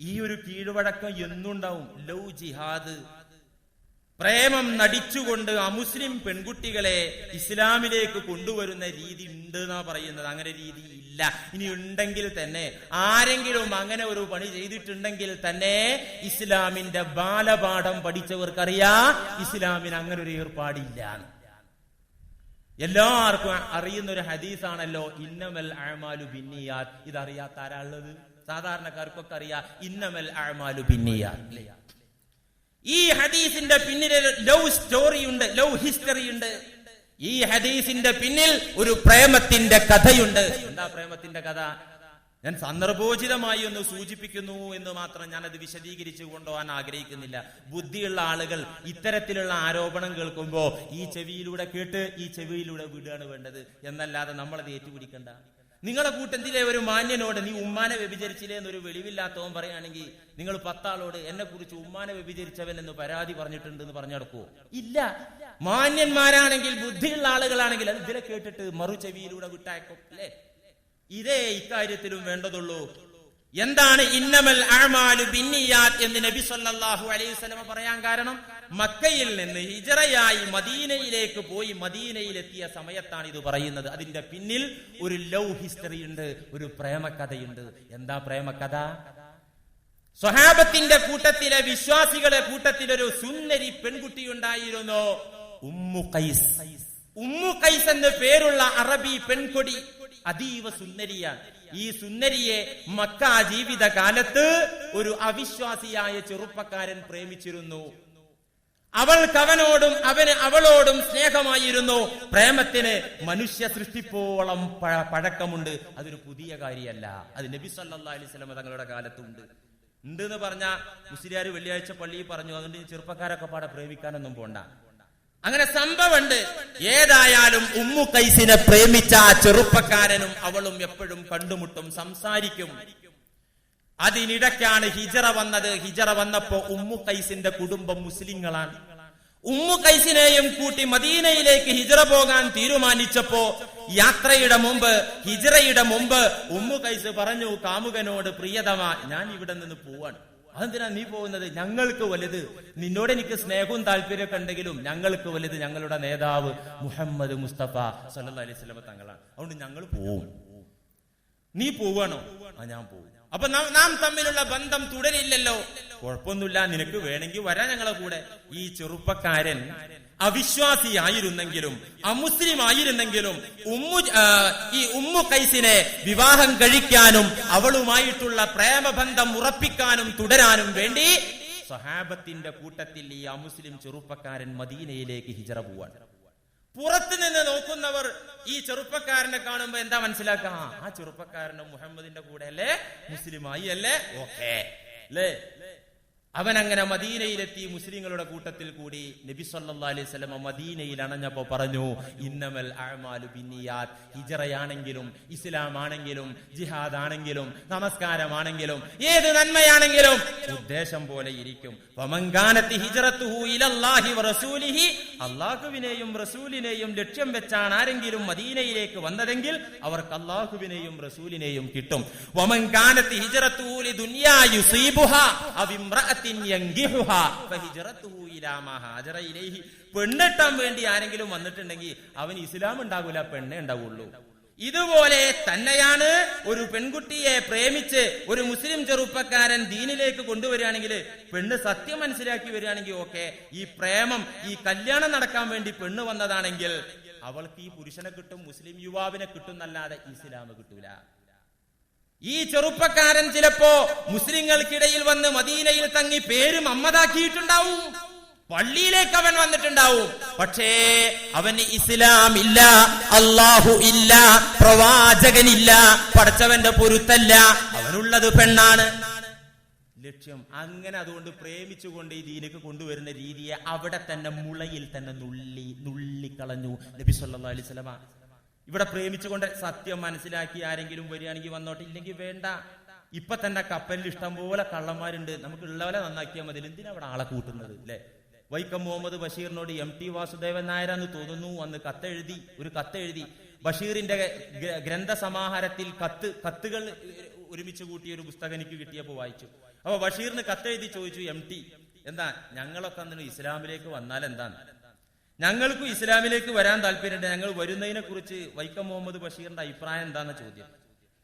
ഈ ഒരു കീഴ്വഴക്കം എന്നുണ്ടാവും. Love jihad. പ്രേമം നടിച്ചുകൊണ്ട് അമുസ്ലിം പെൺകുട്ടികളെ ഇസ്ലാമിലേക്ക് കൊണ്ടുവരുന്ന രീതി ഉണ്ട് എന്നാ പറയുന്നത്. അങ്ങനെ രീതി ഇല്ല. ഇനി ഉണ്ടെങ്കിൽ തന്നെ ആരെങ്കിലും അങ്ങനെ ഒരു പണി ചെയ്തിട്ടുണ്ടെങ്കിൽ തന്നെ ഇസ്ലാമിന്റെ ബാലപാഠം പഠിച്ചവർക്കറിയാ ഇസ്ലാമിന് അങ്ങനെ ഒരു ഏർപ്പാടില്ല. എല്ലാവർക്കും അറിയുന്ന ഒരു ഹദീസാണല്ലോ ഇന്നമൽ അഴമാലു ബിന്നിയാൽ ഇതറിയാത്ത ആരാ ഉള്ളത്? സാധാരണക്കാർക്കൊക്കെ അറിയാം ഇന്നമൽ അഴമാലു പിന്നിയ ഈ ഹദീസിന്റെ പിന്നിൽ ലവ് സ്റ്റോറിയുണ്ട് ലവ് ഹിസ്റ്ററി ഉണ്ട് ഈ ഹദീസിന്റെ പിന്നിൽ ഒരു പ്രേമത്തിന്റെ കഥയുണ്ട്. എന്താ പ്രേമത്തിന്റെ കഥ? ഞാൻ സന്ദർഭോചിതമായി ഒന്ന് സൂചിപ്പിക്കുന്നു എന്ന് മാത്രം ഞാൻ അത് വിശദീകരിച്ചു കൊണ്ടുപോകാൻ ആഗ്രഹിക്കുന്നില്ല. ബുദ്ധിയുള്ള ആളുകൾ ഇത്തരത്തിലുള്ള ആരോപണം കേൾക്കുമ്പോൾ ഈ ചെവിയിലൂടെ കേട്ട് ഈ ചെവിയിലൂടെ വിടുകയാണ് വേണ്ടത്. എന്നല്ലാതെ നമ്മളത് ഏറ്റുപിടിക്കണ്ട. നിങ്ങളെ കൂട്ടത്തിലെ ഒരു മാന്യനോട് നീ ഉമ്മാനെ വ്യഭിചരിച്ചില്ലേ എന്നൊരു വെളിവില്ലാത്തവൻ പറയുകയാണെങ്കിൽ നിങ്ങൾ പത്താളോട് എന്നെ കുറിച്ച് ഉമ്മാനെ വ്യഭിചരിച്ചവൻ എന്ന് പരാതി പറഞ്ഞിട്ടുണ്ട് എന്ന് പറഞ്ഞെടുക്കുവോ ഇല്ല. മാന്യന്മാരാണെങ്കിൽ ബുദ്ധിയുള്ള ആളുകളാണെങ്കിൽ അത് ഇതിലെ കേട്ടിട്ട് മറു ചെവിയിലൂടെ വിട്ടയക്കും അല്ലേ? ഇതേ ഇക്കാര്യത്തിലും വേണ്ടതുള്ളൂ. എന്താണ് ഇന്നമൽ അഅ്മാലു ബിന്നിയാത്ത് എന്ന് നബി സല്ലാഹു അലൈഹി സ്വലമ പറയാൻ കാരണം? മക്കയിൽ നിന്ന് ഹിജറയായി മദീനയിലേക്ക് പോയി മദീനയിലെത്തിയ സമയത്താണ് ഇത് പറയുന്നത്. അതിന്റെ പിന്നിൽ ഒരു ലവ് ഹിസ്റ്ററി ഉണ്ട് ഒരു പ്രേമകഥയുണ്ട്. എന്താ പ്രേമകഥ? സ്വഹാബത്തിന്റെ കൂട്ടത്തിലെ വിശ്വാസികളെ കൂട്ടത്തിൽ ഒരു സുന്ദരി പെൺകുട്ടി ഉണ്ടായിരുന്നു ഉമ്മു കൈസ് ഉമ്മു കൈസ് എന്ന പേരുള്ള അറബി പെൺകൊടി അതീവ സുന്ദരിയാണ്. ഈ സുന്ദരിയെ മക്ക ജീവിത കാലത്ത് ഒരു അവിശ്വാസിയായ ചെറുപ്പക്കാരൻ പ്രേമിച്ചിരുന്നു. അവൾക്ക് അവനോടും അവന് അവളോടും സ്നേഹമായിരുന്നു. പ്രേമത്തിന് മനുഷ്യ സൃഷ്ടിപ്പോളം പഴ- പഴക്കമുണ്ട്. അതൊരു പുതിയ കാര്യമല്ല. അത് നബി സല്ലാ അലൈഹി വസല്ലം തങ്ങളുടെ കാലത്തുണ്ട്. ഉണ്ട് എന്ന് പറഞ്ഞ മുസ്ലിയാർ വെള്ളിയാഴ്ച പള്ളിയിൽ പറഞ്ഞു അതുകൊണ്ട് ചെറുപ്പക്കാരൊക്കെ പാടെ പ്രേമിക്കാനൊന്നും പോണ്ട. അങ്ങനെ സംഭവമുണ്ട്. ഏതായാലും ഉമ്മു കൈസിനെ പ്രേമിച്ച ചെറുപ്പക്കാരനും അവളും എപ്പോഴും കണ്ടുമുട്ടും സംസാരിക്കും. അതിനിടയ്ക്കാണ് ഹിജറ വന്നത്. ഹിജറ വന്നപ്പോ ഉമ്മു കൈസിന്റെ കുടുംബം മുസ്ലിങ്ങളാണ്. ഉമ്മു കൈസിനെയും കൂട്ടി മദീനയിലേക്ക് ഹിജറ പോകാൻ തീരുമാനിച്ചപ്പോ യാത്രയുടെ മുമ്പ് ഹിജറയുടെ മുമ്പ് ഉമ്മു കൈസ് പറഞ്ഞു കാമുകനോട് പ്രിയതമാ ഞാൻ ഇവിടെ നിന്ന് പോവാണ്. അതെന്തിനാ നീ പോകുന്നത്? ഞങ്ങൾക്ക് വലുത്. നിന്നോട് എനിക്ക് സ്നേഹവും താല്പര്യമൊക്കെ ഉണ്ടെങ്കിലും ഞങ്ങൾക്ക് വലുത്. ഞങ്ങളുടെ നേതാവ് മുഹമ്മദ് മുസ്തഫ സല്ലാ അലൈഹി സ്വലമ തങ്ങളാണ്. അതുകൊണ്ട് ഞങ്ങൾ പോവും. നീ പോവാണോ? ആ ഞാൻ പോകും അപ്പൊ നാം- തമ്മിലുള്ള ബന്ധം തുടരില്ലല്ലോ. കുഴപ്പമൊന്നുമില്ല. നിനക്ക് വേണമെങ്കിൽ വരാൻ ഞങ്ങളെ കൂടെ. ഈ ചെറുപ്പക്കാരൻ അവിശ്വാസിയായിരുന്നെങ്കിലും അമുസ്ലിം ആയിരുന്നെങ്കിലും ഉമ്മു ഈ ഉമ്മു കൈസിനെ വിവാഹം കഴിക്കാനും അവളുമായിട്ടുള്ള പ്രേമബന്ധം ഉറപ്പിക്കാനും തുടരാനും വേണ്ടി സഹാബത്തിന്റെ കൂട്ടത്തിൽ ഈ അമുസ്ലിം ചെറുപ്പക്കാരൻ മദീനയിലേക്ക് ഹിജറ പോവാൻ പുറത്തു നിന്ന് നോക്കുന്നവർ ഈ ചെറുപ്പക്കാരനെ കാണുമ്പോ എന്താ മനസ്സിലാക്കുക? ആ, ചെറുപ്പക്കാരനെ മുഹമ്മദിന്റെ കൂടെ അല്ലേ? മുസ്ലിമായി അല്ലേ? ഓക്കെ. അല്ലേ? അവൻ അങ്ങനെ മദീനയിലെത്തി മുസ്ലിങ്ങളുടെ കൂട്ടത്തിൽ കൂടി നബി സല്ലാ അലൈഹി സ്വലമ മദീനയിൽ അണഞ്ഞപ്പോ പറഞ്ഞു ഇന്നമൽ അഴമാലു ബിന്നിയാത് ഹിജറയാണെങ്കിലും ഇസ്ലാം ആണെങ്കിലും ജിഹാദ് ആണെങ്കിലും നമസ്കാരമാണെങ്കിലും ഏത് നന്മയാണെങ്കിലും ഉദ്ദേശം പോലെ ഇരിക്കും. അള്ളാഹുവിനെയും റസൂലിനെയും ലക്ഷ്യം വെച്ചാണ് ആരെങ്കിലും മദീനയിലേക്ക് വന്നതെങ്കിൽ അവർക്ക് അള്ളാഹുവിനെയും റസൂലിനെയും കിട്ടും. വമൻകാനത്തി ഹിജ്റത്തുഹു ലിദുനിയാ യുസീബുഹാ അവ പെണ്ണെട്ടാൻ വേണ്ടി ആരെങ്കിലും വന്നിട്ടുണ്ടെങ്കിൽ അവൻ ഇസ്ലാം ഉണ്ടാകൂല പെണ്ണേ ഉണ്ടാവുള്ളൂ. ഇതുപോലെ തന്നെയാണ് ഒരു പെൺകുട്ടിയെ പ്രേമിച്ച് ഒരു മുസ്ലിം ചെറുപ്പക്കാരൻ ദീനിലേക്ക് കൊണ്ടുവരികയാണെങ്കിൽ പെണ്ണ് സത്യം മനസ്സിലാക്കി വരികയാണെങ്കിൽ ഓക്കെ ഈ പ്രേമം ഈ കല്യാണം നടക്കാൻ വേണ്ടി പെണ്ണ് വന്നതാണെങ്കിൽ അവൾക്ക് ഈ പുരുഷനെ കിട്ടും മുസ്ലിം യുവാവിനെ കിട്ടും എന്നല്ലാതെ ഇസ്ലാം കിട്ടൂല. ഈ ചെറുപ്പക്കാരൻ ചിലപ്പോ മുസ്ലിങ്ങൾക്കിടയിൽ വന്ന് മദീനയിൽ തങ്ങി പേരും മമ്മതാക്കിയിട്ടുണ്ടാവും പള്ളിയിലേക്ക് അവൻ വന്നിട്ടുണ്ടാവും. പക്ഷേ അവന് ഇസ്ലാം ഇല്ല അള്ളാഹു ഇല്ല പ്രവാചകനില്ല പഠിച്ചവന്റെ പൊരുത്തല്ല. അവനുള്ളത് പെണ്ണാണ്. ലക്ഷ്യം അങ്ങനെ അതുകൊണ്ട് പ്രേമിച്ചുകൊണ്ട് ഈ ദീനക്ക് കൊണ്ടുവരുന്ന രീതിയെ അവിടെ തന്നെ മുളയിൽ തന്നെ നുള്ളി നുള്ളിക്കളഞ്ഞു. നബി സല്ലാ അലൈഹി ഇവിടെ പ്രേമിച്ചുകൊണ്ട് സത്യം മനസ്സിലാക്കി ആരെങ്കിലും വരികയാണെങ്കിൽ വന്നോട്ടെ. ഇല്ലെങ്കിൽ വേണ്ട. ഇപ്പൊ തന്നെ കപ്പലിൽ ഇഷ്ടം പോലെ കള്ളന്മാരുണ്ട്. നമുക്ക് ഉള്ളവരെ നന്നാക്കിയാൽ മതി. എന്തിനാ അവിടെ ആളെ കൂട്ടുന്നത്? അല്ലെ? വൈക്കം മുഹമ്മദ് ബഷീറിനോട് എം ടി വാസുദേവൻ നായരാന്ന് തോന്നുന്നു. അന്ന് കത്തെഴുതി ഒരു കത്തെഴുതി. ബഷീറിന്റെ ഗ്രന്ഥ ഗ്രന്ഥസമാഹാരത്തിൽ കത്ത് കത്തുകൾ ഒരുമിച്ച് കൂട്ടിയ ഒരു പുസ്തകം എനിക്ക് കിട്ടിയപ്പോൾ വായിച്ചു. അപ്പൊ ബഷീറിന് കത്തെഴുതി ചോദിച്ചു എം ടി എന്താ ഞങ്ങളൊക്കെ അന്ന് ഇസ്ലാമിലേക്ക് വന്നാൽ എന്താണ്? ഞങ്ങൾക്കും ഇസ്ലാമിലേക്ക് വരാൻ താല്പര്യമുണ്ട്. ഞങ്ങൾ വരുന്നതിനെ കുറിച്ച് വൈക്കം മുഹമ്മദ് ബഷീറിന്റെ അഭിപ്രായം എന്താണെന്ന ചോദ്യം.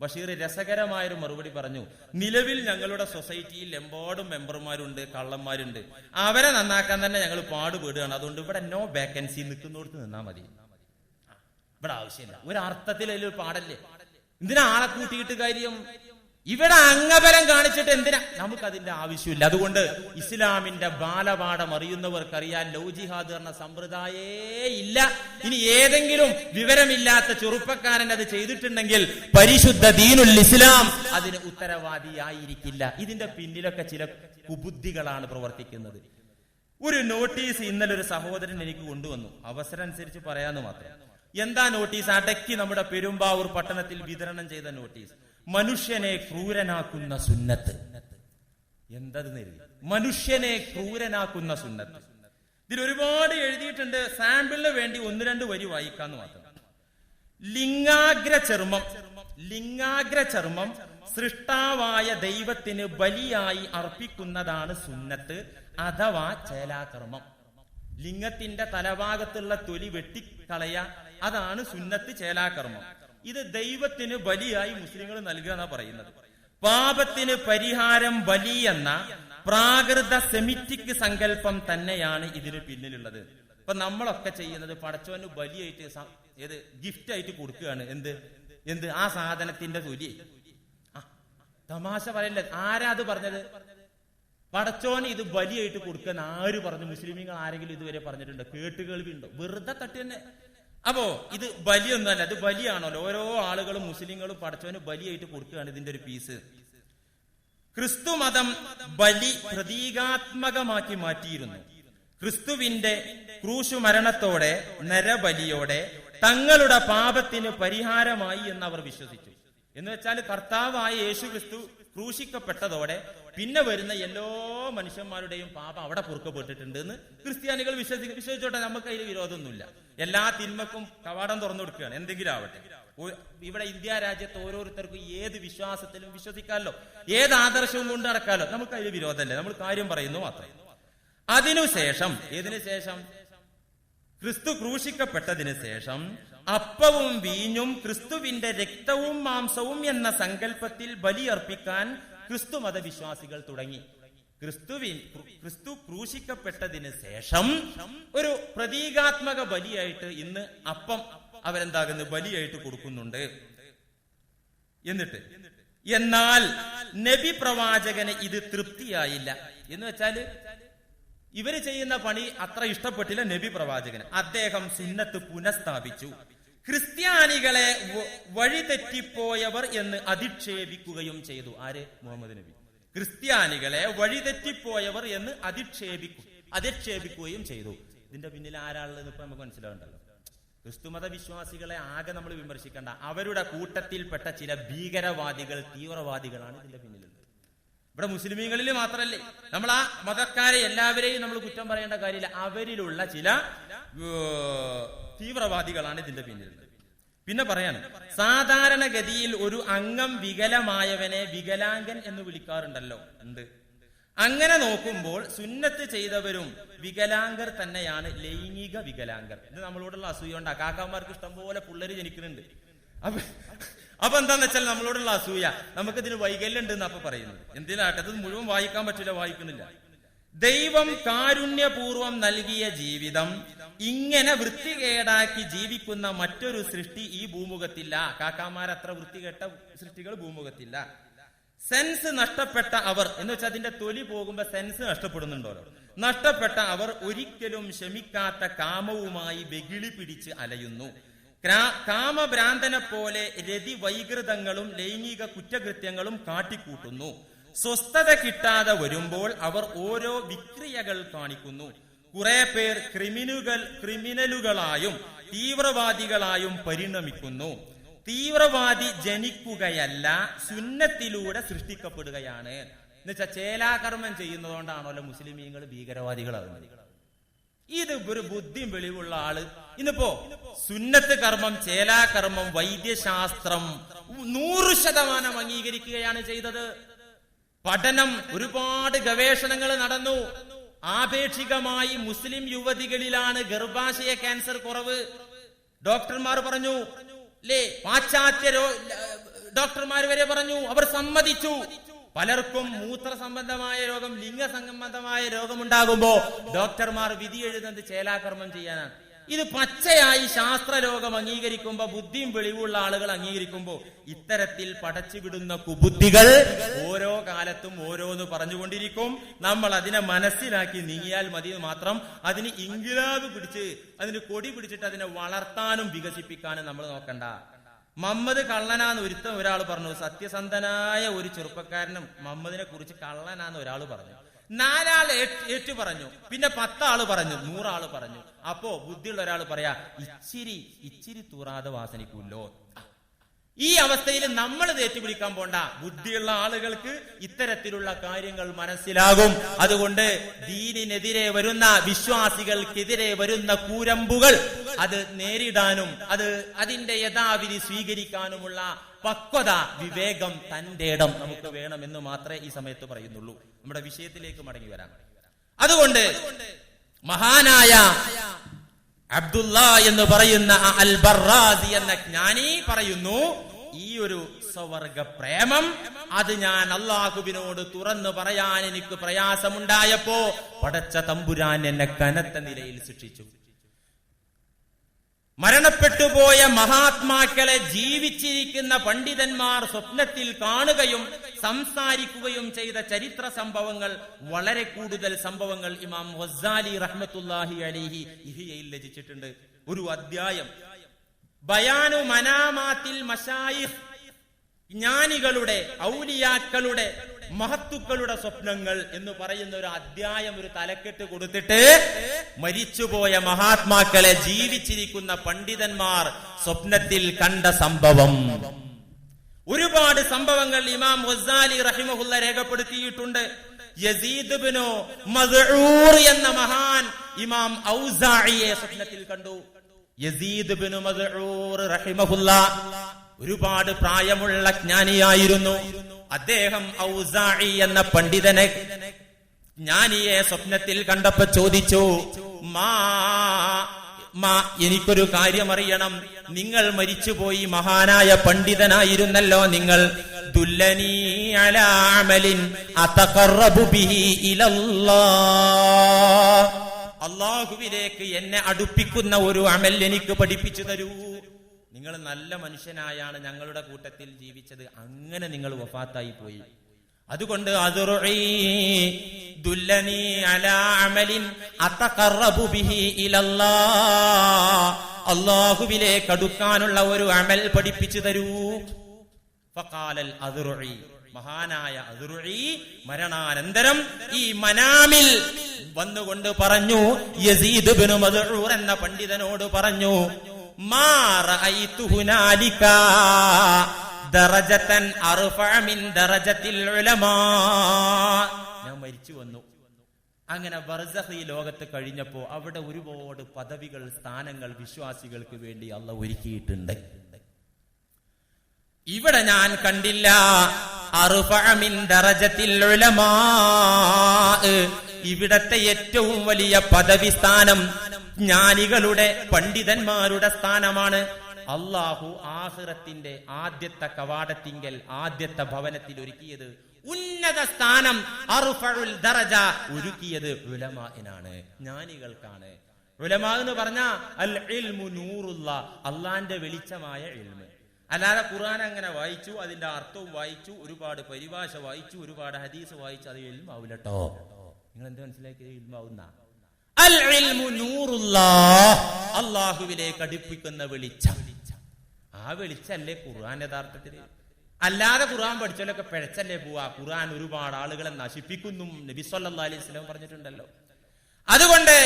ബഷീർ രസകരമായൊരു മറുപടി പറഞ്ഞു. നിലവിൽ ഞങ്ങളുടെ സൊസൈറ്റിയിൽ എമ്പാടും മെമ്പർമാരുണ്ട് കള്ളന്മാരുണ്ട്. അവരെ നന്നാക്കാൻ തന്നെ ഞങ്ങൾ പാടുപെടുകയാണ്. അതുകൊണ്ട് ഇവിടെ നോ വേക്കൻസി നിൽക്കുന്നിടത്ത് നിന്നാ മതി. ഇവിടെ ആവശ്യമില്ല. ഒരു അർത്ഥത്തിൽ അതിലൊരു പാടല്ലേ? എന്തിനാ ആളെ കൂട്ടിയിട്ട് കാര്യം? ഇവിടെ അംഗബലം കാണിച്ചിട്ട് എന്തിനാ? നമുക്ക് അതിന്റെ ആവശ്യമില്ല. അതുകൊണ്ട് ഇസ്ലാമിന്റെ ബാലപാഠം അറിയുന്നവർക്കറിയാൻ ലൗ ജിഹാദ് എന്ന സമ്പ്രദായേ ഇല്ല. ഇനി ഏതെങ്കിലും വിവരമില്ലാത്ത ചെറുപ്പക്കാരൻ അത് ചെയ്തിട്ടുണ്ടെങ്കിൽ പരിശുദ്ധ ദീനുൽ ഇസ്ലാം അതിന് ഉത്തരവാദിയായിരിക്കില്ല. ഇതിന്റെ പിന്നിലൊക്കെ ചില കുബുദ്ധികളാണ് പ്രവർത്തിക്കുന്നത്. ഒരു നോട്ടീസ് ഇന്നലെ ഒരു സഹോദരൻ എനിക്ക് കൊണ്ടുവന്നു. അവസരം അനുസരിച്ച് പറയാന്ന് മാത്രം. എന്താ നോട്ടീസ്? അടക്കി നമ്മുടെ പെരുമ്പാവൂർ പട്ടണത്തിൽ വിതരണം ചെയ്ത നോട്ടീസ്. മനുഷ്യനെ ക്രൂരനാക്കുന്ന സുന്നത്ത്. എന്തത് നേരി? മനുഷ്യനെ ക്രൂരനാക്കുന്ന സുന്നത്ത്. ഇതിൽ ഒരുപാട് എഴുതിയിട്ടുണ്ട്. സാമ്പിളിന് വേണ്ടി ഒന്ന് രണ്ട് വരി വായിക്കാന്ന് മാത്രം. ലിംഗാഗ്ര ചർമ്മം. ലിംഗാഗ്ര ചർമ്മം സൃഷ്ടാവായ ദൈവത്തിന് ബലിയായി അർപ്പിക്കുന്നതാണ് സുന്നത്ത് അഥവാ ചേലാകർമ്മം ലിംഗത്തിന്റെ തലഭാഗത്തുള്ള തൊലി വെട്ടിക്കളയ അതാണ് സുന്നത്ത് ചേലാകർമ്മം ഇത് ദൈവത്തിന് ബലിയായി മുസ്ലിങ്ങൾ നൽകുക എന്നാ പറയുന്നത്. പാപത്തിന് പരിഹാരം ബലി എന്ന പ്രാകൃത സെമിറ്റിക് സങ്കല്പം തന്നെയാണ് ഇതിന് പിന്നിലുള്ളത്. ഇപ്പൊ നമ്മളൊക്കെ ചെയ്യുന്നത് പടച്ചവന് ബലിയായിട്ട് ഏത് ഗിഫ്റ്റ് ആയിട്ട് കൊടുക്കുകയാണ്. എന്ത്? എന്ത്? ആ സാധനത്തിന്റെ തൊലി. തമാശ പറയല്ലേ? ആരാ അത് പറഞ്ഞത്? പടച്ചോന് ഇത് ബലിയായിട്ട് കൊടുക്കാൻ ആര് പറഞ്ഞു? മുസ്ലിമീങ്ങൾ ആരെങ്കിലും ഇതുവരെ പറഞ്ഞിട്ടുണ്ടോ? കേട്ടുകേൾവി ഉണ്ടോ വെറുതെ തട്ടി തന്നെ അപ്പോ ഇത് ബലിയൊന്നുമല്ല അത് ബലിയാണല്ലോ. ഓരോ ആളുകളും മുസ്ലിങ്ങളും പടച്ചവന് ബലിയായിട്ട് കൊടുക്കുകയാണ് ഇതിന്റെ ഒരു പീസ് ക്രിസ്തു മതം ബലി പ്രതീകാത്മകമാക്കി മാറ്റിയിരുന്നു. ക്രിസ്തുവിന്റെ ക്രൂശു മരണത്തോടെ നരബലിയോടെ തങ്ങളുടെ പാപത്തിന് പരിഹാരമായി എന്ന് അവർ വിശ്വസിച്ചു. എന്ന് വെച്ചാൽ കർത്താവായ യേശു ക്രിസ്തു ക്രൂശിക്കപ്പെട്ടതോടെ പിന്നെ വരുന്ന എല്ലാ മനുഷ്യന്മാരുടെയും പാപം അവിടെ പൊറുക്കപ്പെട്ടിട്ടുണ്ട് എന്ന് ക്രിസ്ത്യാനികൾ വിശ്വസി വിശ്വസിച്ചോട്ടെ നമുക്ക് അതിൽ വിരോധമൊന്നുമില്ല. എല്ലാ തിന്മക്കും കവാടം തുറന്നു കൊടുക്കുകയാണ്. എന്തെങ്കിലും ആവട്ടെ ഇവിടെ ഇന്ത്യ രാജ്യത്ത് ഓരോരുത്തർക്കും ഏത് വിശ്വാസത്തിലും വിശ്വസിക്കാമല്ലോ. ഏത് ആദർശവും കൊണ്ട് നടക്കാമല്ലോ. നമുക്ക് അതിൽ വിരോധമല്ലേ. നമ്മൾ കാര്യം പറയുന്നു മാത്രം. അതിനുശേഷം ഏതിനു ശേഷം ക്രിസ്തു ക്രൂശിക്കപ്പെട്ടതിന് ശേഷം അപ്പവും വീഞ്ഞും ക്രിസ്തുവിന്റെ രക്തവും മാംസവും എന്ന സങ്കല്പത്തിൽ ബലിയർപ്പിക്കാൻ ക്രിസ്തു മതവിശ്വാസികൾ തുടങ്ങി. ക്രിസ്തുവിൻ ക്രിസ്തു ക്രൂശിക്കപ്പെട്ടതിന് ശേഷം ഒരു പ്രതീകാത്മക ബലിയായിട്ട് ഇന്ന് അപ്പം അവരെന്താകുന്നു? ബലിയായിട്ട് കൊടുക്കുന്നുണ്ട്. എന്നിട്ട് എന്നാൽ നബി പ്രവാചകന് ഇത് തൃപ്തിയായില്ല. എന്ന് വെച്ചാൽ ഇവർ ചെയ്യുന്ന പണി അത്ര ഇഷ്ടപ്പെട്ടില്ല നബി പ്രവാചകന്. അദ്ദേഹം സുന്നത്ത് പുനഃസ്ഥാപിച്ചു. ക്രിസ്ത്യാനികളെ വഴിതെറ്റിപ്പോയവർ എന്ന് അധിക്ഷേപിക്കുകയും ചെയ്തു. ആര്? മുഹമ്മദ് നബി. ക്രിസ്ത്യാനികളെ വഴിതെറ്റിപ്പോയവർ എന്ന് അധിക്ഷേപിക്കും അധിക്ഷേപിക്കുകയും ചെയ്തു. ഇതിന്റെ പിന്നിൽ ആരാളുള്ളത് ഇപ്പൊ നമുക്ക് മനസ്സിലാവുണ്ടല്ലോ ക്രിസ്തുമത വിശ്വാസികളെ ആകെ നമ്മൾ വിമർശിക്കേണ്ട. അവരുടെ കൂട്ടത്തിൽപ്പെട്ട ചില ഭീകരവാദികൾ തീവ്രവാദികളാണ് ഇതിന്റെ പിന്നിലുള്ളത്. ഇവിടെ മുസ്ലിമീങ്ങളിൽ മാത്രല്ലേ. നമ്മൾ ആ മതക്കാരെ എല്ലാവരെയും നമ്മൾ കുറ്റം പറയേണ്ട കാര്യമില്ല. അവരിലുള്ള ചില തീവ്രവാദികളാണ് ഇതിന്റെ പിന്നിൽ പിന്നെ പറയാണ് സാധാരണഗതിയിൽ ഒരു അംഗം വികലമായവനെ വികലാംഗൻ എന്ന് വിളിക്കാറുണ്ടല്ലോ. എന്ത്? അങ്ങനെ നോക്കുമ്പോൾ സുന്നത്ത് ചെയ്തവരും വികലാംഗർ തന്നെയാണ് ലൈംഗിക വികലാംഗർ. ഇത് നമ്മളോടുള്ള അസൂയ ഉണ്ടാ കാക്കാമാർക്ക് ഇഷ്ടംപോലെ പിള്ളേര് ജനിക്കുന്നുണ്ട്. അപ്പൊ അപ്പൊ എന്താന്ന് വെച്ചാൽ നമ്മളോടുള്ള അസൂയ നമുക്കിതിന് വൈകല്യം ഉണ്ട് എന്നപ്പൊ പറയുന്നത്. എന്തിനാട്ടെ ഇത് മുഴുവൻ വായിക്കാൻ പറ്റില്ല വായിക്കുന്നില്ല. ദൈവം കാരുണ്യപൂർവം നൽകിയ ജീവിതം ഇങ്ങനെ വൃത്തികേടാക്കി ജീവിക്കുന്ന മറ്റൊരു സൃഷ്ടി ഈ ഭൂമുഖത്തില്ല. കാക്കാമാരത്ര വൃത്തികെട്ട സൃഷ്ടികൾ ഭൂമുഖത്തില്ല. സെൻസ് നഷ്ടപ്പെട്ട അവർ എന്ന് വെച്ചാൽ അതിന്റെ തൊലി പോകുമ്പോ സെൻസ് നഷ്ടപ്പെടുന്നുണ്ടല്ലോ. നഷ്ടപ്പെട്ട അവർ ഒരിക്കലും ശമിക്കാത്ത കാമവുമായി വെകിളി പിടിച്ച് അലയുന്നു. കാമഭ്രാന്തനെ പോലെ രതി വൈകൃതങ്ങളും ലൈംഗിക കുറ്റകൃത്യങ്ങളും കാട്ടിക്കൂട്ടുന്നു. സ്വസ്ഥത കിട്ടാതെ വരുമ്പോൾ അവർ ഓരോ വിക്രിയകൾ കാണിക്കുന്നു. കുറെ പേർ ക്രിമിനുകൾ ക്രിമിനലുകളായും തീവ്രവാദികളായും പരിണമിക്കുന്നു. തീവ്രവാദി ജനിക്കുകയല്ല സുന്നത്തിലൂടെ സൃഷ്ടിക്കപ്പെടുകയാണ്. എന്നുവെച്ചാൽ ചേലാകർമ്മം ചെയ്യുന്നതുകൊണ്ടാണല്ലോ മുസ്ലിമീങ്ങൾ ഭീകരവാദികളാകുന്നത്. ഇത് ഒരു ബുദ്ധിയും വെളിവുള്ള ആൾ. ഇന്നിപ്പോ സുന്നത്ത് കർമ്മം ചേലാകർമ്മം വൈദ്യശാസ്ത്രം നൂറ് ശതമാനം അംഗീകരിക്കുകയാണ് ചെയ്തത്. പഠനം ഒരുപാട് ഗവേഷണങ്ങൾ നടന്നു. ആപേക്ഷികമായി മുസ്ലിം യുവതികളിലാണ് ഗർഭാശയ ക്യാൻസർ കുറവ്. ഡോക്ടർമാർ പറഞ്ഞു ലേ പാശ്ചാത്യ ഡോക്ടർമാർ വരെ പറഞ്ഞു അവർ സമ്മതിച്ചു. പലർക്കും മൂത്ര സംബന്ധമായ രോഗം ലിംഗ സംബന്ധമായ രോഗമുണ്ടാകുമ്പോ ഡോക്ടർമാർ വിധി എഴുതുന്നത് ചേലാകർമ്മം ചെയ്യാനാണ്. ഇത് പച്ചയായി ശാസ്ത്രലോകം അംഗീകരിക്കുമ്പോ ബുദ്ധിയും വെളിവുള്ള ആളുകൾ അംഗീകരിക്കുമ്പോ ഇത്തരത്തിൽ പടച്ചുവിടുന്ന കുബുദ്ധികൾ ഓരോ കാലത്തും ഓരോന്ന് പറഞ്ഞുകൊണ്ടിരിക്കും. നമ്മൾ അതിനെ മനസ്സിലാക്കി നീങ്ങിയാൽ മതി മാത്രം അതിന് ഇംഗിലാബ് പിടിച്ച് അതിന് കൊടി പിടിച്ചിട്ട് അതിനെ വളർത്താനും വികസിപ്പിക്കാനും നമ്മൾ നോക്കണ്ട. മമ്മദ് കള്ളനാന്ന് ഒരുത്തം ഒരാൾ പറഞ്ഞു. സത്യസന്ധനായ ഒരു ചെറുപ്പക്കാരനും മമ്മദിനെ കുറിച്ച് കള്ളനാന്ന് ഒരാൾ പറഞ്ഞു. നാലാൾ ഏറ്റ് പറഞ്ഞു. പിന്നെ പത്താൾ പറഞ്ഞു. നൂറാൾ പറഞ്ഞു. അപ്പോ ബുദ്ധിയുള്ള ഒരാൾ പറയാ ഇച്ചിരി ഇച്ചിരി തൂറാതെ വാസനിക്കൂല്ലോ. ഈ അവസ്ഥയിൽ നമ്മൾ ഏറ്റുപിടിക്കാൻ പോണ്ട. ബുദ്ധിയുള്ള ആളുകൾക്ക് ഇത്തരത്തിലുള്ള കാര്യങ്ങൾ മനസ്സിലാകും. അതുകൊണ്ട് ദീനിനെതിരെ വരുന്ന വിശ്വാസികൾക്കെതിരെ വരുന്ന കൂരമ്പുകൾ അത് നേരിടാനും അത് അതിന്റെ യഥാവിധി സ്വീകരിക്കാനുമുള്ള പക്വത വിവേകം തന്റെ ഇടം നമുക്ക് വേണമെന്ന് മാത്രമേ ഈ സമയത്ത് പറയുന്നുള്ളൂ. നമ്മുടെ വിഷയത്തിലേക്ക് മടങ്ങി വരാം. അതുകൊണ്ട് മഹാനായ അബ്ദുള്ള എന്ന് പറയുന്ന അൽബറാദി എന്ന ജ്ഞാനി പറയുന്നു ഈ ഒരു സ്വവർഗ പ്രേമം അത് ഞാൻ അള്ളാഹുബിനോട് തുറന്നു പറയാൻ എനിക്ക് പ്രയാസമുണ്ടായപ്പോ പടച്ച തമ്പുരാൻ എന്നെ കനത്ത നിലയിൽ ശിക്ഷിച്ചു. മരണപ്പെട്ടുപോയ മഹാത്മാക്കളെ ജീവിച്ചിരിക്കുന്ന പണ്ഡിതന്മാർ സ്വപ്നത്തിൽ കാണുകയും സംസാരിക്കുകയും ചെയ്ത ചരിത്ര സംഭവങ്ങൾ വളരെ കൂടുതൽ സംഭവങ്ങൾ ഇമാം വസാലി റഹ്മത്തുല്ലാഹി അലിഹി ഇഹിയയിൽ രചിച്ചിട്ടുണ്ട്. ഒരു അധ്യായം. ബയാനു മനാമാത്തിൽ മഷായിഹ് ജ്ഞാനികളുടെ ഔലിയാക്കളുടെ മഹത്തുക്കളുടെ സ്വപ്നങ്ങൾ എന്ന് പറയുന്ന ഒരു അധ്യായം ഒരു തലക്കെട്ട് കൊടുത്തിട്ട് മരിച്ചുപോയ മഹാത്മാക്കളെ ജീവിച്ചിരിക്കുന്ന പണ്ഡിതന്മാർ സ്വപ്നത്തിൽ കണ്ട സംഭവം. ഒരുപാട് സംഭവങ്ങൾ ഇമാം ഗസാലി റഹിമഹുല്ല രേഖപ്പെടുത്തിയിട്ടുണ്ട്. എന്ന മഹാൻ ഇമാം ഔസായിയെ സ്വപ്നത്തിൽ കണ്ടു. യസീദ് ബിനു മദ്ഊർ റഹിമഹുല്ല ഒരുപാട് പ്രായമുള്ള ജ്ഞാനിയായിരുന്നു. അദ്ദേഹം ഔസായി എന്ന പണ്ഡിതനെ ജ്ഞാനിയെ സ്വപ്നത്തിൽ കണ്ടപ്പോ ചോദിച്ചു മാ മാ എനിക്കൊരു കാര്യം അറിയണം നിങ്ങൾ മരിച്ചുപോയി മഹാനായ പണ്ഡിതനായിരുന്നല്ലോ നിങ്ങൾ. അള്ളാഹുവിലേക്ക് എന്നെ അടുപ്പിക്കുന്ന ഒരു അമൽ എനിക്ക് പഠിപ്പിച്ചു തരൂ. നിങ്ങൾ നല്ല മനുഷ്യനായാണ് ഞങ്ങളുടെ കൂട്ടത്തിൽ ജീവിച്ചത്. അങ്ങനെ നിങ്ങൾ വഫാത്തായി പോയി. അതുകൊണ്ട് അള്ളാഹുവിലേക്ക് അടുക്കാനുള്ള ഒരു അമൽ പഠിപ്പിച്ചു തരൂ. ഫഖാലൽ അതുറുഈ. മഹാനായ അതുറുഈ മരണാനന്തരം ഈ മനാമിൽ വന്നുകൊണ്ട് പറഞ്ഞു യസീദ് എന്ന പണ്ഡിതനോട് പറഞ്ഞു മാ ഞാൻ മരിച്ചു വന്നു. അങ്ങനെ ബർസഹി ലോകത്ത് കഴിഞ്ഞപ്പോ അവിടെ ഒരുപാട് പദവികൾ സ്ഥാനങ്ങൾ വിശ്വാസികൾക്ക് വേണ്ടി അല്ല ഒരുക്കിയിട്ടുണ്ട്. ഇവിടെ ഞാൻ കണ്ടില്ല. ഇവിടത്തെ ഏറ്റവും വലിയ പദവി സ്ഥാനം ജ്ഞാനികളുടെ പണ്ഡിതന്മാരുടെ സ്ഥാനമാണ്. അള്ളാഹു ആഹിറത്തിന്റെ ആദ്യത്തെ കവാടത്തിങ്കൽ ആദ്യത്തെ ഭവനത്തിൽ ഒരുക്കിയത് ഉന്നത സ്ഥാനം ദറജ ഒരുക്കിയത് ഉലമാനാണ് ജ്ഞാനികൾക്കാണ്. ഉലമാ എന്ന് പറഞ്ഞ അൽ ഇൽമു നൂറുള്ള അള്ളാന്റെ വെളിച്ചമായ ഇൽമ്. അല്ലാതെ ഖുർആൻ അങ്ങനെ വായിച്ചു അതിന്റെ അർത്ഥവും വായിച്ചു ഒരുപാട് പരിഭാഷ വായിച്ചു ഒരുപാട് ഹദീസ് വായിച്ചു അത് എൽമാവൂലട്ടോ നിങ്ങൾ എന്ത് മനസ്സിലാക്കിയത്? എൽമാവുന്ന അൽ നൂറുല്ലാഹ് അള്ളാഹുവിലേക്ക് അടുപ്പിക്കുന്ന വെളിച്ചം. ആ വെളിച്ചല്ലേ ഖുർആൻ യഥാർത്ഥത്തിൽ അല്ലാതെ ഖുർആൻ പഠിച്ചാലൊക്കെ പിഴച്ചല്ലേ പോവാ? ഖുർആൻ ഒരുപാട് ആളുകളെ നശിപ്പിക്കുന്നു നബി സല്ലല്ലാഹു അലൈഹി വസല്ലം പറഞ്ഞിട്ടുണ്ടല്ലോ. അതുകൊണ്ട്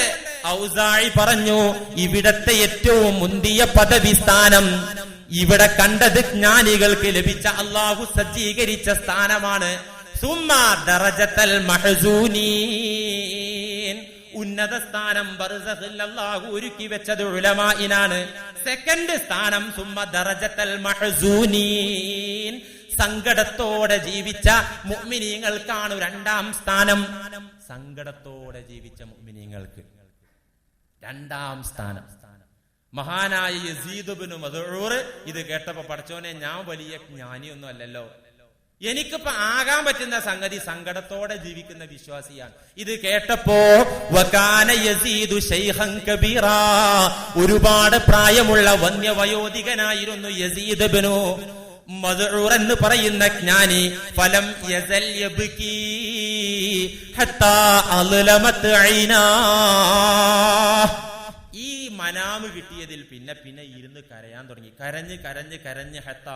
ഔസായി പറഞ്ഞു ഇവിടത്തെ ഏറ്റവും മുന്തിയ പദവി സ്ഥാനം ഇവിടെ കണ്ടത് ജ്ഞാനികൾക്ക് ലഭിച്ച അള്ളാഹു സജ്ജീകരിച്ച സ്ഥാനമാണ്. സുമ്മാ ദറജത്തൽ മഹസൂനീൻ ഉന്നത സ്ഥാനം ഒരുക്കി വെച്ചത് ഉലമായിനാണ് സെക്കൻഡ് സ്ഥാനം സുമ്മ ദറജത്തൽ മഹസൂനീൻ. സങ്കടത്തോടെ ജീവിച്ച മുഅ്മിനീങ്ങൾക്കാണ് രണ്ടാം സ്ഥാനം. സങ്കടത്തോടെ ജീവിച്ച മുഅ്മിനീങ്ങൾക്ക് രണ്ടാം സ്ഥാനം. മഹാനായ യസീദുബിന് മധൂർ ഇത് കേട്ടപ്പോ പഠിച്ചോനെ ഞാൻ വലിയ ജ്ഞാനിയൊന്നും അല്ലല്ലോ. എനിക്കിപ്പോ ആകാൻ പറ്റുന്ന സംഗതി സങ്കടത്തോടെ ജീവിക്കുന്ന വിശ്വാസിയാണ്. ഇത് കേട്ടപ്പോ ഒരുപാട് പ്രായമുള്ള വന്യവയോധികനായിരുന്നു യസീദ് ബനു മധുർ എന്ന് പറയുന്ന ജ്ഞാനി. ഫലം യസൽ മനാമ് കിട്ടിയതിൽ പിന്നെ പിന്നെ ഇരുന്ന് കരയാൻ തുടങ്ങി. കരഞ്ഞ് കരഞ്ഞ് കരഞ്ഞ് ഹത്ത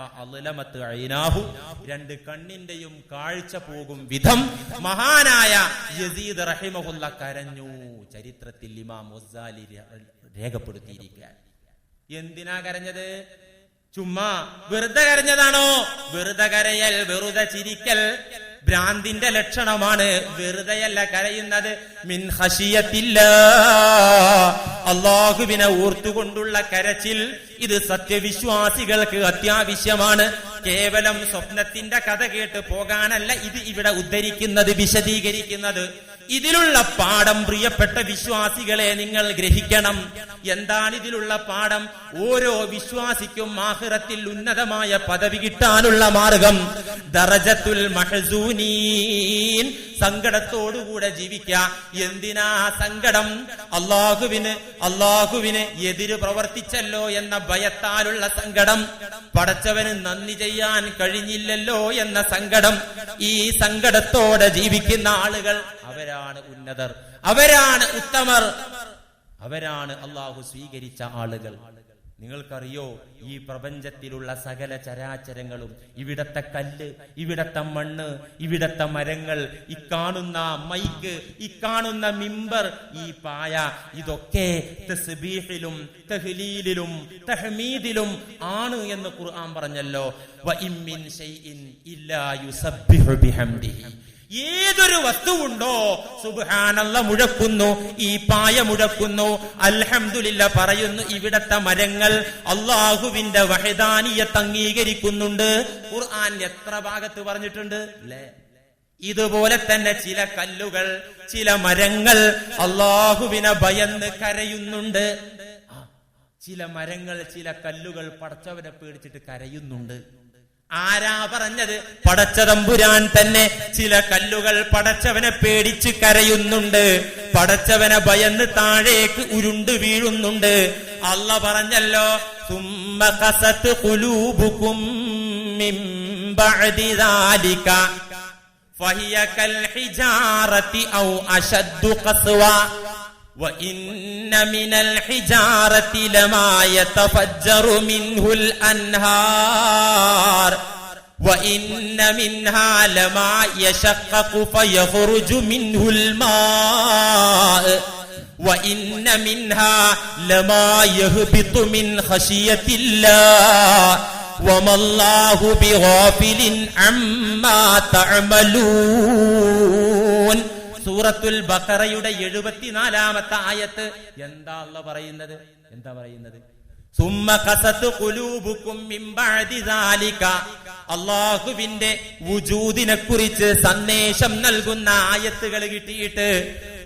രണ്ട് കണ്ണിന്റെയും കാഴ്ച പോകും വിധം മഹാനായ യസീദ് കരഞ്ഞു. ചരിത്രത്തിൽ ഇമാം മുസാലി രേഖപ്പെടുത്തിയിരിക്കാൻ എന്തിനാ കരഞ്ഞത്? ചുമ്മാ വെറുതെ കരഞ്ഞതാണോ? വെറുതെ കരയൽ വെറുതെ ചിരിക്കൽ. ഭ്രാന്തിന്റെ ലക്ഷണമാണ്. വെറുതെയല്ല കരയുന്നത്. മിൻ ഹഷിയത്തില്ല അള്ളാഹുവിനെ ഓർത്തുകൊണ്ടുള്ള കരച്ചിൽ ഇത് സത്യവിശ്വാസികൾക്ക് അത്യാവശ്യമാണ്. കേവലം സ്വപ്നത്തിന്റെ കഥ കേട്ട് പോകാനല്ല ഇത് ഇവിടെ ഉദ്ധരിക്കുന്നത് വിശദീകരിക്കുന്നത്. ഇതിലുള്ള പാഠം പ്രിയപ്പെട്ട വിശ്വാസികളെ നിങ്ങൾ ഗ്രഹിക്കണം. എന്താണ് ഇതിലുള്ള പാഠം? ഓരോ വിശ്വാസിക്കും ആഹ്റത്തിൽ ഉന്നതമായ പദവി കിട്ടാനുള്ള മാർഗം. ദറജത്തുൽ മഹസൂനീൻ. സങ്കടത്തോടുകൂടെ ജീവിക്ക. എന്തിനാ സങ്കടം? അള്ളാഹുവിന് അള്ളാഹുവിന് എതിര് പ്രവർത്തിച്ചല്ലോ എന്ന ഭയത്താലുള്ള സങ്കടം. പടച്ചവന് നന്ദി ചെയ്യാൻ കഴിഞ്ഞില്ലല്ലോ എന്ന സങ്കടം. ഈ സങ്കടത്തോടെ ജീവിക്കുന്ന ആളുകൾ അവരാണ് ഉന്നതർ. അവരാണ് ഉത്തമർ. അവരാണ് അള്ളാഹു സ്വീകരിച്ച ആളുകൾ. നിങ്ങൾക്കറിയോ ഈ പ്രപഞ്ചത്തിലുള്ള സകല ചരാചരങ്ങളും ഇവിടത്തെ കല്ല് ഇവിടത്തെ മണ്ണ് ഇവിടത്തെ മരങ്ങൾ ഈ കാണുന്ന മൈക്ക് ഈ കാണുന്ന മിമ്പർ ഈ പായ ഇതൊക്കെ തസ്ബീഹിലും തഹ്ലീലിലും തഹ്മീദിലും ആണ് എന്ന് ഖുർആൻ പറഞ്ഞല്ലോ. വ ഇല്ലാ യുസബ്ബിഹു ബിഹംദിഹി. ഏതൊരു വസ്തുവുണ്ടോ സുബാനല്ല മുഴക്കുന്നു ഈ പായ മുഴക്കുന്നു. അൽഹംദുലില്ല പറയുന്നു ഇവിടത്തെ മരങ്ങൾ അള്ളാഹുവിന്റെ വഹദാനിയത്ത് അംഗീകരിക്കുന്നുണ്ട്. ഖുർആൻ എത്ര ഭാഗത്ത് പറഞ്ഞിട്ടുണ്ട്? അല്ലേ ഇതുപോലെ തന്നെ ചില കല്ലുകൾ ചില മരങ്ങൾ അള്ളാഹുവിനെ ഭയന്ന് കരയുന്നുണ്ട്. ചില മരങ്ങൾ ചില കല്ലുകൾ പടച്ചവനെ പേടിച്ചിട്ട് കരയുന്നുണ്ട്. ആരാ പറഞ്ഞത് പടച്ചതമ്പുരാൻ തന്നെ ചില കല്ലുകൾ പടച്ചവനെ പേടിച്ച് കരയുന്നുണ്ട് പടച്ചവനെ ഭയന്ന് താഴേക്ക് ഉരുണ്ട് വീഴുന്നുണ്ട് അല്ല പറഞ്ഞല്ലോ സുമ്മ കസത്ത് കുലൂബുക്കും മിൻ ബഅദി ذلك فهي كالحجارة أو أشد قسوة وإن من الحجارة لما يتفجر منه الأنهار وإن منها لما يشقق فيخرج منه الماء وإن منها لما يهبط من خشية الله وما الله بغافل عما تعملون സൂറത്തുൽ ബക്കറയുടെ എഴുപത്തിനാലാമത്തെ ആയത്ത് എന്താ പറയുന്നത്? എന്താ പറയുന്നത്? അള്ളാഹുവിന്റെ വുജൂദിനെ കുറിച്ച് സന്ദേശം നൽകുന്ന ആയത്തുകൾ കിട്ടിയിട്ട്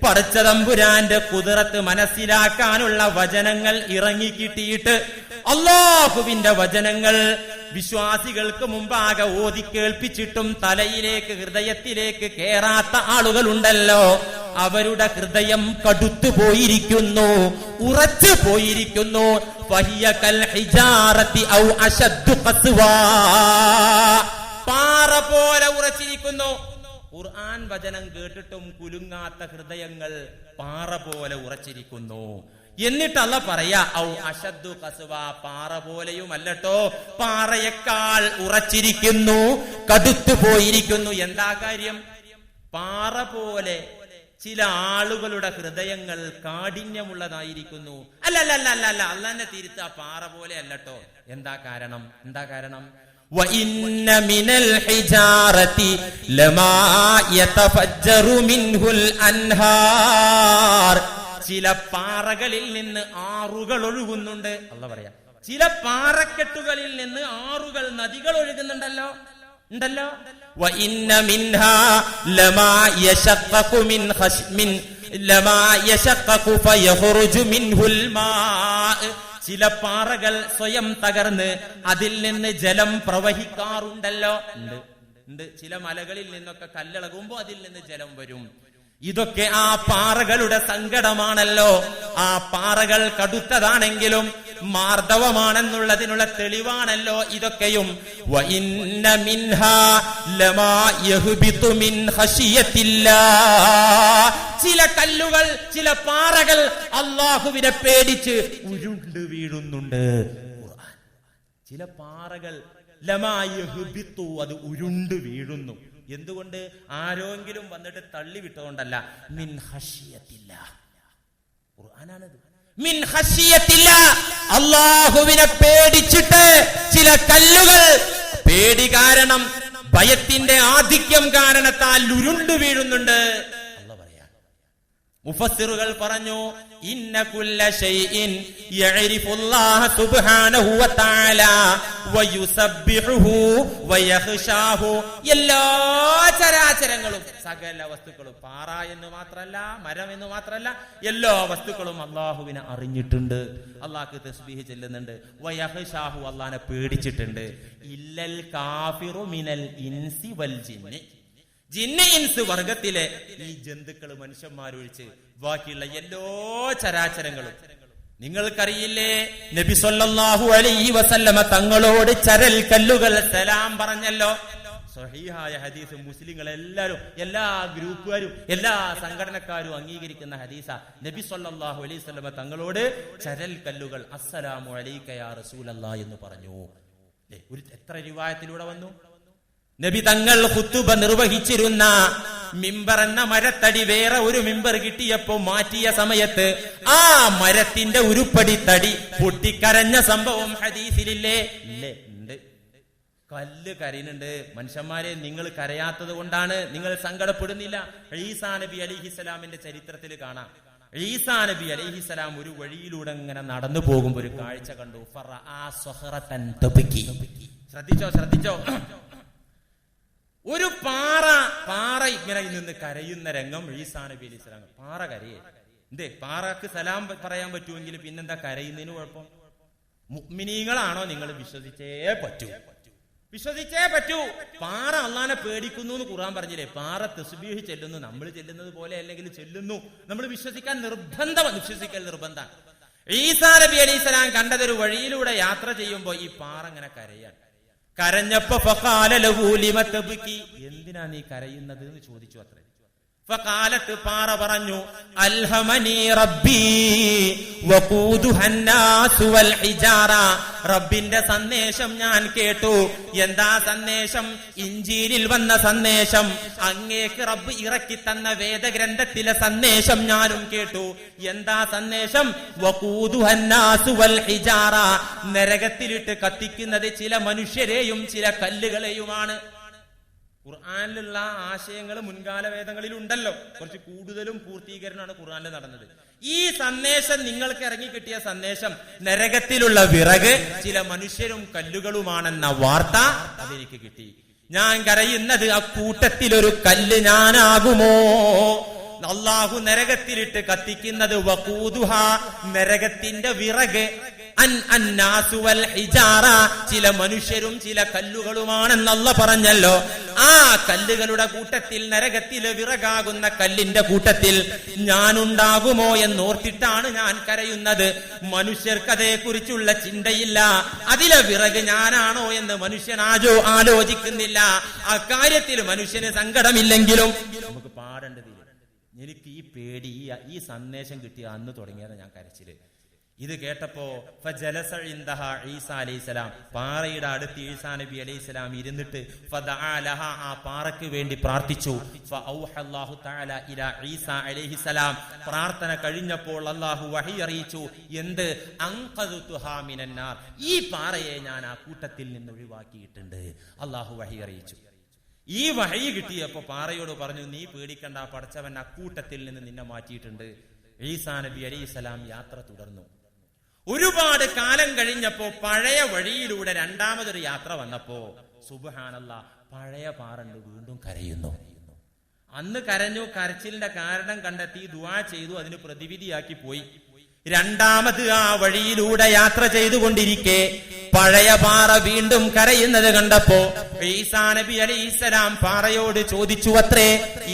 പടച്ചതമ്പുരാന്റെ കുതിരത്ത് മനസ്സിലാക്കാനുള്ള വചനങ്ങൾ ഇറങ്ങി കിട്ടിയിട്ട് അള്ളാഹുവിന്റെ വചനങ്ങൾ വിശ്വാസികൾക്ക് മുമ്പാകെ ഓതി കേൾപ്പിച്ചിട്ടും തലയിലേക്ക് ഹൃദയത്തിലേക്ക് കേറാത്ത ആളുകളുണ്ടല്ലോ. അവരുടെ ഹൃദയം കടുത്തു പോയിരിക്കുന്നു ഉറച്ചു പോയിരിക്കുന്നു. പാറ പോലെ ഉറച്ചിരിക്കുന്നു. ഖുർആൻ വചനം കേട്ടിട്ടും കുലുങ്ങാത്ത ഹൃദയങ്ങൾ പാറ പോലെ ഉറച്ചിരിക്കുന്നു. എന്നിട്ടല്ല പറയാ ഔ അശദ്ദു കസുവ പാറ പോലെയും അല്ലട്ടോ പാറയേക്കാൾ ഉറച്ചിരിക്കുന്നു കടുത്തു പോയിരിക്കുന്നു എന്താ കാര്യം പാറ പോലെ ചില ആളുകളുടെ ഹൃദയങ്ങൾ കാഠിന്യമുള്ളതായിരിക്കുന്നു അല്ല അല്ല അല്ല അല്ല അല്ല അള്ളാന്റെ തിരുത്ത പാറ പോലെ അല്ലട്ടോ എന്താ കാരണം എന്താ കാരണം وإن من الحجارة لما يتفجر منه الأنهار ചില പാറകളിൽ നിന്ന് ആറുകൾ ഒഴുകുന്നുണ്ട്. അല്ല പറയാ. ചില പാറക്കെട്ടുകളിൽ നിന്ന് ആറുകൾ നദികൾ ഒഴുകുന്നുണ്ടല്ലോ. ഉണ്ടല്ലോ? ചില പാറകൾ സ്വയം തകർന്ന് അതിൽ നിന്ന് ജലം പ്രവഹിക്കാറുണ്ടല്ലോ. ഉണ്ട്. ചില മലകളിൽ നിന്നൊക്കെ കല്ലിളകുമ്പോ അതിൽ നിന്ന് ജലം വരും. ഇതൊക്കെ ആ പാറകളുടെ സങ്കടമാണല്ലോ ആ പാറകൾ കടുത്തതാണെങ്കിലും മാർദ്ദവമാണെന്നുള്ളതിനുള്ള തെളിവാണല്ലോ ഇതൊക്കെയും ലമാ. ചില കല്ലുകൾ ചില പാറകൾ അള്ളാഹുവിനെ പേടിച്ച് ഉരുണ്ട് വീഴുന്നുണ്ട്. ചില പാറകൾ ലമായു അത് ഉരുണ്ട് വീഴുന്നു എന്തുകൊണ്ട് ആരോങ്കിലും വന്നിട്ട് തള്ളി വിട്ടതുകൊണ്ടല്ല? മിൻ ഹഷിയത്തില്ല ഖുർആനാണത്. മിൻ ഹഷിയത്തില്ല അള്ളാഹുവിനെ പേടിച്ചിട്ട് ചില കല്ലുകൾ. പേടി കാരണം ഭയത്തിന്റെ ആധിക്യം കാരണത്താൽ ഉരുണ്ടു വീഴുന്നുണ്ട്. മുഫസ്സിറുകൾ പറഞ്ഞു ഇന്ന യഅരിഫുല്ലാഹ സുബ്ഹാനഹു എല്ലാ ചരാചരങ്ങളും സകല വസ്തുക്കളും പാറ എന്ന് മാത്രമല്ല മരം എന്ന് മാത്രമല്ല എല്ലാ വസ്തുക്കളും അള്ളാഹുവിനെ അറിഞ്ഞിട്ടുണ്ട്. അള്ളാഹ്ക്ക് തസ്ബീഹ് ചെല്ലുന്നുണ്ട്. വയഖ്ശാഹു അള്ളഹാനെ പേടിച്ചിട്ടുണ്ട്. ഇല്ലൽ കാഫിറു മിനൽ ഇൻസി വൽ ജിന്നി. ജിന്ന ഇൻസ് വർഗത്തിലെ ഈ ജന്തുക്കൾ മനുഷ്യന്മാരൊഴിച്ച് ബാക്കിയുള്ള എല്ലാ ചരാചരങ്ങളും. നിങ്ങൾക്കറിയില്ലേ? നബി സൊല്ലാഹു അലൈഹി വസല്ലമ തങ്ങളോട് ചരൽ കല്ലുകൾ സലാം പറഞ്ഞല്ലോ. സഹീഹായ ഹദീസ് മുസ്ലിങ്ങൾ എല്ലാവരും എല്ലാ ഗ്രൂപ്പുകാരും എല്ലാ സംഘടനക്കാരും അംഗീകരിക്കുന്ന ഹദീസ. നബി സൊല്ലാഹു അലൈഹി വസല്ലമ തങ്ങളോട് ചരൽ കല്ലുകൾ അസ്സലാമു അലൈക്കയാ റസൂലല്ലാ എന്ന് പറഞ്ഞു. ഒരു എത്ര രൂപായത്തിലൂടെ വന്നു? നബി തങ്ങൾ ഹുത്തുബ നിർവഹിച്ചിരുന്ന മിമ്പർ എന്ന മരത്തടി വേറെ ഒരു മിമ്പർ കിട്ടിയപ്പോ മാറ്റിയ സമയത്ത് ആ മരത്തിന്റെ ഉരുപ്പടി തടി പൊട്ടിക്കരഞ്ഞ സംഭവം ഹദീസിലില്ലേ? ഇല്ലേ? കല്ല് കരയുന്നുണ്ട്. മനുഷ്യന്മാരെ നിങ്ങൾ കരയാത്തത് കൊണ്ടാണ് നിങ്ങൾ സങ്കടപ്പെടുന്നില്ല. ഈസാ നബി അലിഹിസലാമിന്റെ ചരിത്രത്തിൽ കാണാം. ഈസാ നബി അലിഹിസലാം ഒരു വഴിയിലൂടെ ഇങ്ങനെ നടന്നു പോകുമ്പോ ഒരു കാഴ്ച കണ്ടു. ശ്രദ്ധിച്ചോ? ശ്രദ്ധിച്ചോ? ഒരു പാറ പാറ ഇങ്ങനെ നിന്ന് കരയുന്ന രംഗം ഈസാ നബി അലൈഹി പാറ കരയേ. എന്തേ? പാറക്ക് സലാം പറയാൻ പറ്റുമെങ്കിൽ പിന്നെന്താ കരയുന്നതിന് കുഴപ്പം? മുഗ്മിനീങ്ങളാണോ നിങ്ങൾ വിശ്വസിച്ചേ പറ്റൂ. വിശ്വസിച്ചേ പറ്റൂ. പാറ അള്ളാനെ പേടിക്കുന്നു എന്ന് ഖുർആൻ പറഞ്ഞില്ലേ? പാറ തസ്ബീഹ് ചെല്ലുന്നു. നമ്മൾ ചെല്ലുന്നത് പോലെ അല്ലെങ്കിൽ ചെല്ലുന്നു. നമ്മൾ വിശ്വസിക്കാൻ നിർബന്ധം വിശ്വസിക്കൽ നിർബന്ധം ഈസാ നബി അലൈഹി സ്വലാം കണ്ടതൊരു വഴിയിലൂടെ യാത്ര ചെയ്യുമ്പോൾ ഈ പാറ ഇങ്ങനെ കരയാണ്. കരഞ്ഞപ്പോ എന്തിനാ നീ കരയുന്നത് എന്ന് ചോദിച്ചു അത്രേ. ഫഖാലത്ത് പാറ പറഞ്ഞു അൽഹമനി റബ്ബി റബ്ബിന്റെ സന്ദേശം ഞാൻ കേട്ടു. എന്താ സന്ദേശം? ഇഞ്ചീലിൽ വന്ന സന്ദേശം. അങ്ങേക്ക് റബ്ബ് ഇറക്കി തന്ന വേദഗ്രന്ഥത്തിലെ സന്ദേശം ഞാനും കേട്ടു. എന്താ സന്ദേശം? നരകത്തിലിട്ട് കത്തിക്കുന്നത് ചില മനുഷ്യരെയും ചില കല്ലുകളെയുമാണ്. ഖുർആനിലുള്ള ആശയങ്ങൾ മുൻകാല വേദങ്ങളിൽ ഉണ്ടല്ലോ കുറച്ച് കൂടുതലും പൂർത്തീകരണമാണ് ഖുർആാനിൽ നടന്നത്. ഈ സന്ദേശം നിങ്ങൾക്ക് ഇറങ്ങി കിട്ടിയ സന്ദേശം നരകത്തിലുള്ള വിറക് ചില മനുഷ്യരും കല്ലുകളുമാണെന്ന വാർത്ത അതെനിക്ക് കിട്ടി. ഞാൻ കരയുന്നത് ആ കൂട്ടത്തിലൊരു കല്ല് ഞാനാകുമോ? അള്ളാഹു നരകത്തിലിട്ട് കത്തിക്കുന്നത് വകൂതുഹ നരകത്തിന്റെ വിറക്. ചില മനുഷ്യരും ചില കല്ലുകളുമാണെന്നല്ല പറഞ്ഞല്ലോ. ആ കല്ലുകളുടെ കൂട്ടത്തിൽ നരകത്തിലെ വിറകാകുന്ന കല്ലിന്റെ കൂട്ടത്തിൽ ഞാനുണ്ടാകുമോ എന്നോർത്തിട്ടാണ് ഞാൻ കരയുന്നത്. മനുഷ്യർക്ക് അതേക്കുറിച്ചുള്ള ചിന്തയില്ല. അതിലെ വിറക് ഞാനാണോ എന്ന് മനുഷ്യൻ ആജോ ആലോചിക്കുന്നില്ല. അക്കാര്യത്തിൽ മനുഷ്യന് സങ്കടമില്ലെങ്കിലും നമുക്ക് പാടേണ്ടതില്ല. എനിക്ക് ഈ പേടി ഈ സന്ദേശം കിട്ടിയ അന്ന് തുടങ്ങിയത് ഞാൻ കരച്ചിൽ. ഇത് കേട്ടപ്പോ ഈസ അലൈഹിസ്സലാം പാറയുടെ അടുത്ത് ഈസാ നബി അലൈഹിസ്സലാം ഇരുന്നിട്ട് ആ പാറയ്ക്ക് വേണ്ടി പ്രാർത്ഥിച്ചു. അലൈഹിസ്സലാം പ്രാർത്ഥന കഴിഞ്ഞപ്പോൾ അള്ളാഹു വഹി അറിയിച്ചു എന്ത്? മിനന്നാർ ഈ പാറയെ ഞാൻ ആ കൂട്ടത്തിൽ നിന്ന് ഒഴിവാക്കിയിട്ടുണ്ട്. അള്ളാഹു വഹി അറിയിച്ചു. ഈ വഹി കിട്ടിയപ്പോ പാറയോട് പറഞ്ഞു നീ പേടിക്കണ്ട പടച്ചവൻ ആ കൂട്ടത്തിൽ നിന്ന് നിന്നെ മാറ്റിയിട്ടുണ്ട്. ഈസാ നബി അലൈഹിസ്സലാം യാത്ര തുടർന്നു. ഒരുപാട് കാലം കഴിഞ്ഞപ്പോ പഴയ വഴിയിലൂടെ രണ്ടാമതൊരു യാത്ര വന്നപ്പോ സുബഹാനല്ല പഴയ പാറണ്ട് വീണ്ടും കരയുന്നു. അന്ന് കരഞ്ഞു കരച്ചിലിന്റെ കാരണം കണ്ടെത്തി ദുവാ ചെയ്തു അതിന് പ്രതിവിധിയാക്കി പോയി. രണ്ടാമത് ആ വഴിയിലൂടെ യാത്ര ചെയ്തുകൊണ്ടിരിക്കെ പഴയ പാറ വീണ്ടും കരയുന്നത് കണ്ടപ്പോ ഈസാ നബി അലൈഹിസ്സലാം പാറയോട് ചോദിച്ചു അത്രേ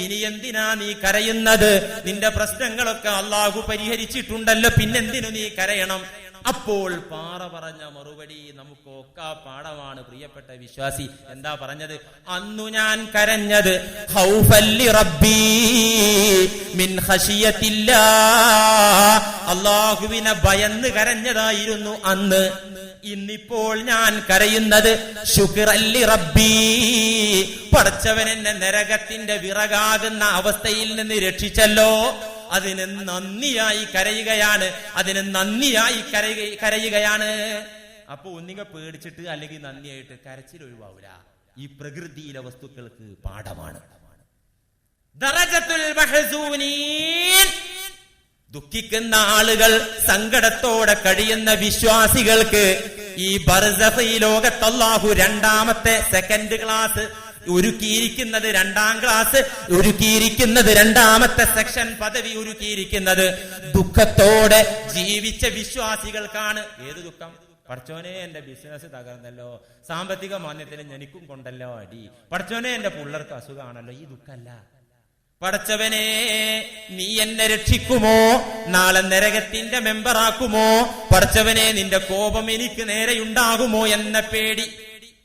ഇനി എന്തിനാ നീ കരയുന്നത്? നിന്റെ പ്രശ്നങ്ങളൊക്കെ അള്ളാഹു പരിഹരിച്ചിട്ടുണ്ടല്ലോ പിന്നെന്തിനു നീ കരയണം? അപ്പോൾ പാറ പറഞ്ഞ മറുപടി നമുക്കൊക്കെ പാഠമാണ് പ്രിയപ്പെട്ട വിശ്വാസി. എന്താ പറഞ്ഞത്? അന്നു ഞാൻ കരഞ്ഞത് മിൻ അള്ളാഹുവിനെ ഭയന്ന് കരഞ്ഞതായിരുന്നു അന്ന്. ഇന്നിപ്പോൾ ഞാൻ കരയുന്നത് ശുക്രല്ലി റബ്ബി. പടച്ചവൻ എന്നെ നരകത്തിന്റെ വിറകാകുന്ന അവസ്ഥയിൽ നിന്ന് രക്ഷിച്ചല്ലോ. അതിന് നന്ദിയായി കരയുകയാണ്. അതിന് നന്ദിയായി കരയുക കരയുകയാണ്. അപ്പൊ ഒന്നിങ്ങ പേടിച്ചിട്ട് അല്ലെങ്കിൽ നന്ദിയായിട്ട് കരച്ചിൽ ഒഴിവാവൂല. ഈ പ്രകൃതിയിലെ വസ്തുക്കൾക്ക് പാഠമാണ്. ദുഃഖിക്കുന്ന ആളുകൾ സങ്കടത്തോടെ കഴിയുന്ന വിശ്വാസികൾക്ക് ഈ ബർസഫ് ഈ ലോകത്ത് അല്ലാഹു രണ്ടാമത്തെ സെക്കൻഡ് ക്ലാസ് ഒരുക്കിയിരിക്കുന്നത് രണ്ടാം ക്ലാസ് ഒരുക്കിയിരിക്കുന്നത് രണ്ടാമത്തെ സെക്ഷൻ പദവി ഒരുക്കിയിരിക്കുന്നത്. ദുഃഖത്തോടെ ജീവിച്ച വിശ്വാസികൾക്കാണ്. ഏത് ദുഃഖം? പഠിച്ചോനെ എന്റെ ബിസിനസ് തകർന്നല്ലോ. സാമ്പത്തിക മാന്യത്തിന് എനിക്കും കൊണ്ടല്ലോ അടി. പഠിച്ചോനെ എന്റെ പിള്ളേർക്ക് അസുഖമാണല്ലോ. ഈ ദുഃഖമല്ല. പടച്ചവനെ നീ എന്നെ രക്ഷിക്കുമോ? നാളെ നരകത്തിന്റെ മെമ്പറാക്കുമോ പടച്ചവനെ നിന്റെ കോപം എനിക്ക് നേരെയുണ്ടാകുമോ? എന്ന പേടി.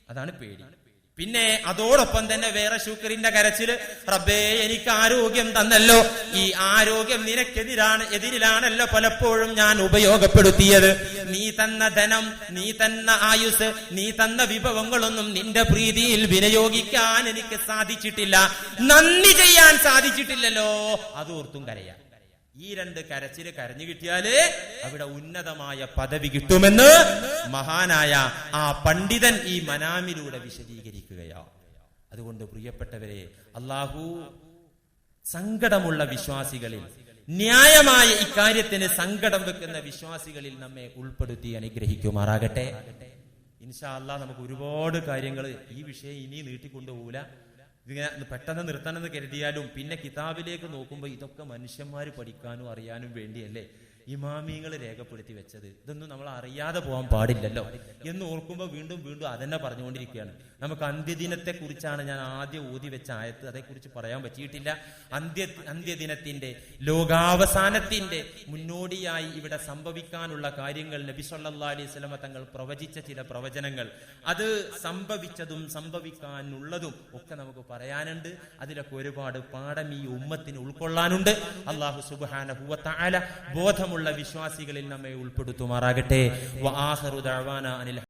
അതാണ് പേടി. പിന്നെ അതോടൊപ്പം തന്നെ വേറെ ശൂക്കറിന്റെ കരച്ചിൽ റബ്ബേ എനിക്ക് ആരോഗ്യം തന്നല്ലോ. ഈ ആരോഗ്യം നിനക്കെതിരാണ് എതിരിലാണല്ലോ പലപ്പോഴും ഞാൻ ഉപയോഗപ്പെടുത്തിയത്. നീ തന്ന ധനം നീ തന്ന ആയുസ് നീ തന്ന വിഭവങ്ങളൊന്നും നിന്റെ പ്രീതിയിൽ വിനിയോഗിക്കാൻ എനിക്ക് സാധിച്ചിട്ടില്ല. നന്ദി ചെയ്യാൻ സാധിച്ചിട്ടില്ലല്ലോ. അതോർത്തും കരയാം. ഈ രണ്ട് കരച്ചിൽ കരഞ്ഞു കിട്ടിയാൽ അവിടെ ഉന്നതമായ പദവി കിട്ടുമെന്ന് മഹാനായ ആ പണ്ഡിതൻ ഈ മനാമിലൂടെ വിശദീകരിക്കുകയാ. അതുകൊണ്ട് പ്രിയപ്പെട്ടവരെ അള്ളാഹു സങ്കടമുള്ള വിശ്വാസികളിൽ ന്യായമായ ഇക്കാര്യത്തിന് സങ്കടം വെക്കുന്ന വിശ്വാസികളിൽ നമ്മെ ഉൾപ്പെടുത്തി അനുഗ്രഹിക്കുമാറാകട്ടെ. ഇൻഷാ അല്ലാ നമുക്ക് ഒരുപാട് കാര്യങ്ങൾ ഈ വിഷയം ഇനി നീട്ടിക്കൊണ്ടുപോകില്ല ഇതിങ്ങനെ പെട്ടെന്ന് നിർത്തണമെന്ന് കരുതിയാലും പിന്നെ കിതാബിലേക്ക് നോക്കുമ്പോൾ ഇതൊക്കെ മനുഷ്യന്മാർ പഠിക്കാനും അറിയാനും വേണ്ടിയല്ലേ? ഇമാമിയങ്ങൾ രേഖപ്പെടുത്തി വെച്ചത്. ഇതൊന്നും നമ്മൾ അറിയാതെ പോകാൻ പാടില്ലല്ലോ എന്ന് ഓർക്കുമ്പോൾ വീണ്ടും വീണ്ടും അതന്നെ പറഞ്ഞുകൊണ്ടിരിക്കുകയാണ്. നമുക്ക് അന്ത്യദിനത്തെ കുറിച്ചാണ് ഞാൻ ആദ്യം ഊതി വെച്ച ആയത്ത്. അതേക്കുറിച്ച് പറയാൻ പറ്റിയിട്ടില്ല. അന്ത്യ അന്ത്യദിനത്തിന്റെ ലോകാവസാനത്തിന്റെ മുന്നോടിയായി ഇവിടെ സംഭവിക്കാനുള്ള കാര്യങ്ങൾ നബി സല്ലാ അലൈഹി സ്വലമ തങ്ങൾ പ്രവചിച്ച ചില പ്രവചനങ്ങൾ. അത് സംഭവിച്ചതും സംഭവിക്കാനുള്ളതും ഒക്കെ നമുക്ക് പറയാനുണ്ട്. അതിലൊക്കെ ഒരുപാട് പാഠം ഈ ഉമ്മത്തിന് ഉൾക്കൊള്ളാനുണ്ട്. അള്ളാഹു സുബാന ബോധമുള്ള വിശ്വാസികളിൽ നമ്മെ ഉൾപ്പെടുത്തുമാറാകട്ടെ.